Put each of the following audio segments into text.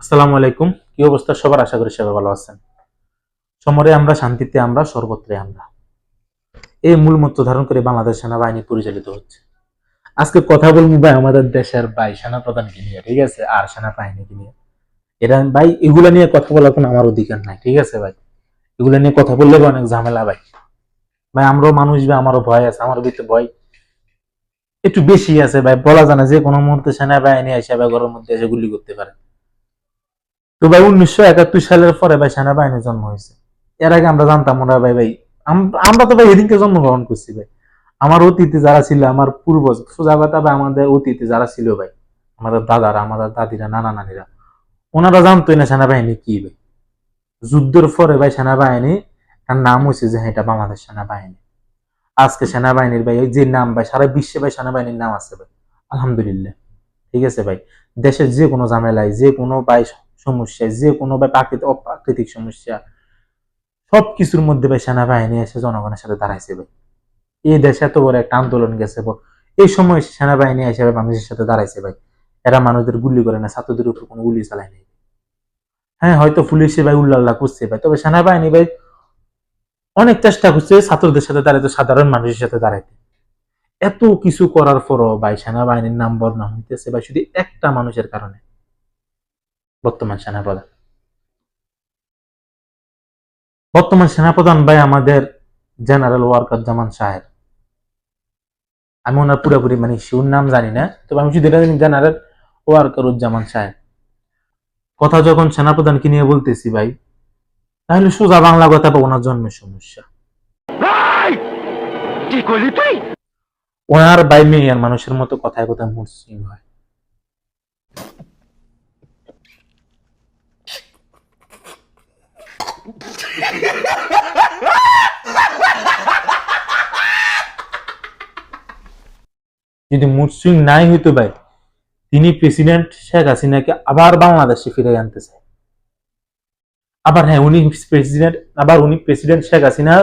আসসালামু আলাইকুম। কি অবস্থা? সবার আশা করি সবাই ভালো আছেন। সমরে আমরা, শান্তিতে আমরা, সর্বত্রে আমরা। এই মূল মন্ত্র ধারণ করে বাংলাদেশ সেনাবাহিনী পরিচালিত হচ্ছে। আজকে কথা বলব ভাই আমাদের দেশের ভাই সেনা প্রধানকে নিয়ে, ঠিক আছে? আর সেনাবাহিনীকে নিয়ে। এটা ভাই, এগুলা নিয়ে কথা বলার কোনো আমার অধিকার নাই, ঠিক আছে ভাই? এগুলা নিয়ে কথা বললে অনেক ঝামেলা ভাই। ভাই, আমরাও মানুষ ভাই, আমারও ভয় আছে, আমার ভিতরে ভয়। একটু বেশি আছে ভাই, বলা জানা যে কোনো মুহূর্তে সেনাবাহিনী এসে ভাই ঘরের মধ্যে এসে গুলি করতে পারে। তো ভাই উনিশশো একাত্তর সালের পরে ভাই সেনাবাহিনীর জন্ম হয়েছে। এর আগে আমরা জানতাম ওরা ভাই ভাই আমরা তো ভাই এদিনকে জন্মগ্রহণ করছি ভাই। আমার অতীতে যারা ছিল আমার পূর্বজ সোজা কথা ভাই আমাদের অতীতে যারা ছিল ভাই আমাদের দাদারা আমাদের দাদিরা নানা নানিরা ওনারা জানতোই না সেনাবাহিনী কি ভাই। যুদ্ধের পরে ভাই সেনাবাহিনী তার নাম হয়েছে যে হ্যাঁ, এটা বাংলাদেশ সেনাবাহিনী। আজকে সেনাবাহিনীর ভাই এই যে নাম ভাই সারা বিশ্বে ভাই সেনাবাহিনীর নাম আছে ভাই। আলহামদুলিল্লাহ। ঠিক আছে ভাই দেশের যে কোনো ঝামেলায় যে কোনো ভাই সমস্যায় যে কোনো বা প্রাকৃতিক অপ্রাকৃতিক সমস্যা সব কিছুর মধ্যে ভাই সেনাবাহিনী এসে জনগণের সাথে দাঁড়াইছে ভাই। এই দেশে এত বড় একটা আন্দোলন গেছে। এই সময় সেনাবাহিনী এসে মানুষের সাথে দাঁড়াইছে ভাই। এরা মানুষদের গুলি করে না, ছাত্রদের উপর কোনো গুলি চালায় নাই। হ্যাঁ হয়তো পুলিশে ভাই উল্লাল্লাহ করছে ভাই, তবে সেনাবাহিনী ভাই অনেক চেষ্টা করছে ছাত্রদের সাথে দাঁড়াইতে, সাধারণ মানুষের সাথে দাঁড়াইতে। এত কিছু করার পরও ভাই সেনাবাহিনীর নাম বদনাম হইতেছে ভাই শুধু একটা মানুষের কারণে। বর্তমান সেনাপ্রধান। বর্তমান সেনাপ্রধান ভাই আমাদের জেনারেল ওয়ার্কার জামান সাহেব। আমি ওনার পুরোপুরি মানে শিউর নাম জানি না তবে আমি শুধু এটা জানি জেনারেল ওয়ার্কার উজ্জামান সাহেব। কথা যখন সেনাপ্রধানকে নিয়ে বলতেছি ভাই তাহলে সোজা বাংলা কথা বা ওনার জন্মের সমস্যা। ওনার বাই মেয়ের মানুষের মতো কথায় কথায় মুসলিম হয়। যদি মুসলিম নাই হইতো ভাই, তিনি প্রেসিডেন্ট শেখ হাসিনাকে আবার বাংলাদেশে ফিরে আনতে চায়। আবার হ্যাঁ উনি প্রেসিডেন্ট আবার উনি প্রেসিডেন্ট শেখ হাসিনা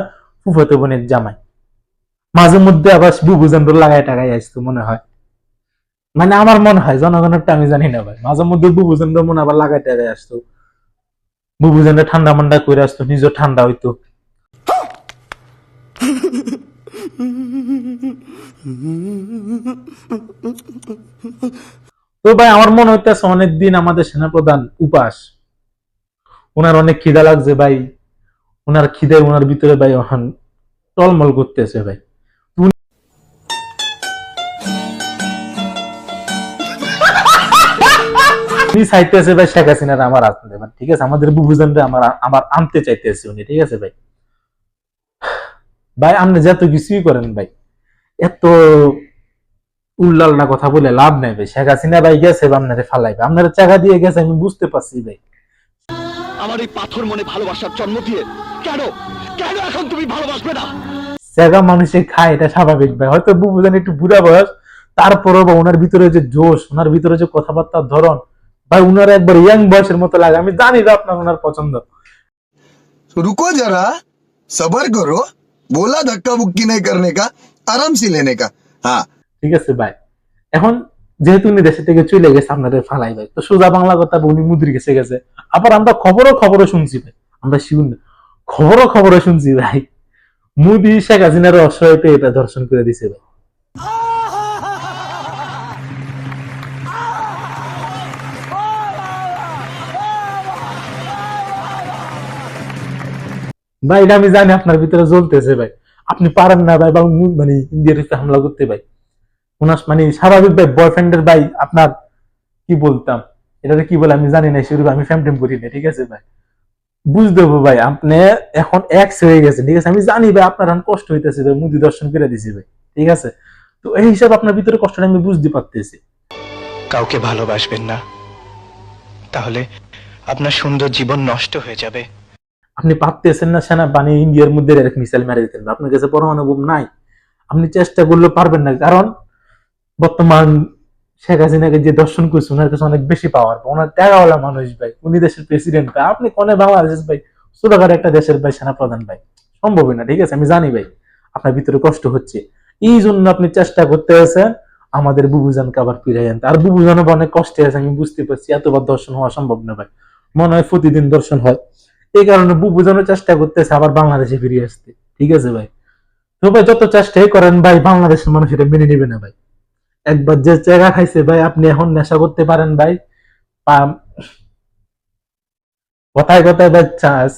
ফুফাতো বোনের জামাই। মাঝে মধ্যে আবার বুবুজেন্দ্র লাগাই টাকাই আসতো মনে হয়। মানে আমার মনে হয় জনগণেরটা আমি জানি না ভাই, মাঝে মধ্যে বুবুজেন্দ্র মনে আবার লাগাই টাকাই আসতো। বুবুজেন্দ্র ঠান্ডা মান্ডা করে আসতো নিজের ঠান্ডা হইতো। তো ভাই, আমার মনে হইতেছে অনেকদিন আমাদের সেনাপ্রধান উপাস। ওনার অনেক খিদা লাগছে ভাই। ওনার খিদে ওনার ভিতরে ভাই টলমল করতেছে ভাই। উনি চাইতেছে ভাই শেখ হাসিনার আমার আসতে ঠিক আছে? আমাদের বুবুজনরে আমার আমার আনতে চাইতেছে উনি ঠিক আছে ভাই? ভাই আপনি যত কিছুই করেন ভাই এত কথা বলে লাভ নাই ভাই। শেখ হাসিনা ভাই গেছে আপনারে ফালাইবে আপনার চাকা দিয়ে গেছে আমি বুঝতে পারছি ভাই। আমার এই পাথর মনে ভালোবাসার জন্ম দিয়ে কেন? কেন এখন তুমি ভালোবাসবে না? জায়গা মানুষে খায় এটা স্বাভাবিক ভাই। হয়তো বুবুজান একটু বুড়া বয়স তারপরও বা ওনার ভিতরে যে জোশ ওনার ভিতরে যে কথাবার্তার ধরন ভাই উনার একবার ইয়াং বয়সের মতো লাগে আমি জানি না আপনার ওনার পছন্দ। রুকো যারা সবর করো বলা ধাক্কা বুক্কি নাই করনে কা আরাম সি লেনে কা। হ্যাঁ। ঠিক আছে ভাই। এখন যেহেতু উনি দেশে থেকে চলে গেছে আপনাদের ফালাই ভাই তো সোজা বাংলা কথা উনি মুদ্রি গেছে গেছে আবার আমরা খবরও খবরও শুনছি ভাই আমরা শিউন খবরও খবরও শুনছি ভাই। মুদি শেখ হাসিনার অসহায়তে এটা দর্শন করে দিছে ভাই। ভাই, এটা আমি জানি আপনার ভিতরে জ্বলতেছে ভাই। আপনি পারেন না ভাই, বা মানে ইন্ডিয়ার হামলা করতে ভাই। ওনার মানে স্বাভাবিক ভাই বয়ফ্রেন্ডের ভাই, আপনার কি বলতাম? এটাতে কি বলে আমি জানি না শুরু আমি ফ্যাম টেম করি না, ঠিক আছে ভাই? বুঝতে হবে ভাই, আপনি এখন এক্স হয়ে গেছে, ঠিক আছে? আমি জানি ভাই, আপনার এখন কষ্ট হইতেছে ভাই, মুদি দর্শন করে দিছি ভাই, ঠিক আছে? তো এই হিসাবে আপনার ভিতরে কষ্টটা আমি বুঝতে পারতেছি। কাউকে ভালোবাসবেন না। তাহলে আপনার সুন্দর জীবন নষ্ট হয়ে যাবে। আপনি পারতেছেন না সেনা বানি ইন্ডিয়ার মধ্যে এরকম মিসাইল মেরে দিতেন আপনার কাছে পরমাণু বোম নাই। আপনি চেষ্টা করলে পারবেন না, কারণ বর্তমান শেখ হাসিনাকে যে দর্শন করছে, ওনার কাছে অনেক বেশি পাওয়ার ওনার ত্যাগাওয়ালা মানুষ ভাই, উনি দেশের প্রেসিডেন্ট ভাই, আপনি কোনে বাংলাদেশ ভাই, ছোটখাটো একটা দেশের ভাই সেনা প্রধান ভাই, সম্ভবই না, ঠিক আছে? আমি জানি ভাই, আপনার ভিতরে কষ্ট হচ্ছে। এই জন্য আপনি চেষ্টা করতে আছেন, আমাদের বুবুজানকে আবার ফিরাই আনতে। আর বুবুজান অনেক কষ্টে আছে, আমি বুঝতে পারছি, এতবার দর্শন হওয়া সম্ভব না ভাই। মনে হয় প্রতিদিন দর্শন হয়। এই কারণে বুবুজানও চেষ্টা করতেছে, আবার বাংলাদেশে ফিরে আসতে। ঠিক আছে ভাই? তো ভাই, যত চেষ্টাই করেন ভাই, বাংলাদেশের মানুষ এটা মেনে নেবে না ভাই। একবার যে জায়গা খাইছে ভাই, আপনি এখন নেশা করতে পারেন ভাই। কথায় কথায় ভাই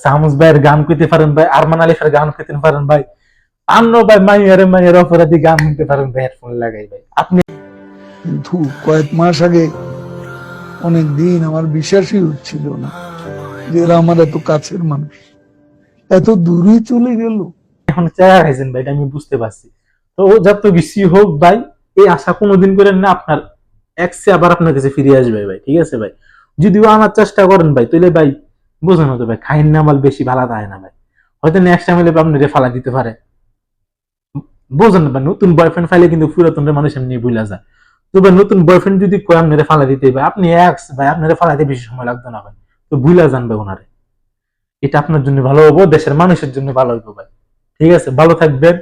সামুস ভাইয়ের গান কইতে পারেন ভাই, আরমান আলিফের গান কইতে পারেন ভাই। অন্য ভাই, মাইয়ার মাইয়ার অপরাধী গান শুনতে পারেন ভাই, হেডফোন লাগাই ভাই। আপনি কিন্তু কয়েক মাস আগে অনেক দিন আমার বিশ্বাসই হচ্ছিল না। যে এরা আমার এত কাছের মানুষ। এত দূরে চলে গেল। এখন জায়গা খাইছেন ভাই আমি বুঝতে পারছি। তো যত কিছু হোক ভাই, এই আশা কোনোদিন করেন না, আপনার এক্সে আবার আপনার কাছে ফিরে আসবে ভাই, ঠিক আছে ভাই? যদিও আনার চেষ্টা করেন ভাই, তাহলে ভাই বোঝেন তো ভাই, খাইন না মাল বেশি ভালো থাকে না ভাই। হয়তো নেক্সট টাইম হলে আপনি ফালা দিতে পারে। বোঝেন ভাই, নতুন বয়ফ্রেন্ড ফাইলে কিন্তু পুরাতন মানুষ এমনি ভুলা যায়। তো ভাই, নতুন বয়ফ্রেন্ড যদি কয় আপনারে ফালা দিতে, ভাই, আপনি এক্স ভাই, আপনারে ফালাতে বেশি সময় লাগতো না ভাই। তো ভুলা জানবে ওনারে। এটা আপনার জন্য ভালো হব, দেশের মানুষের জন্য ভালো হইব ভাই। ঠিক আছে? ভালো থাকবেন।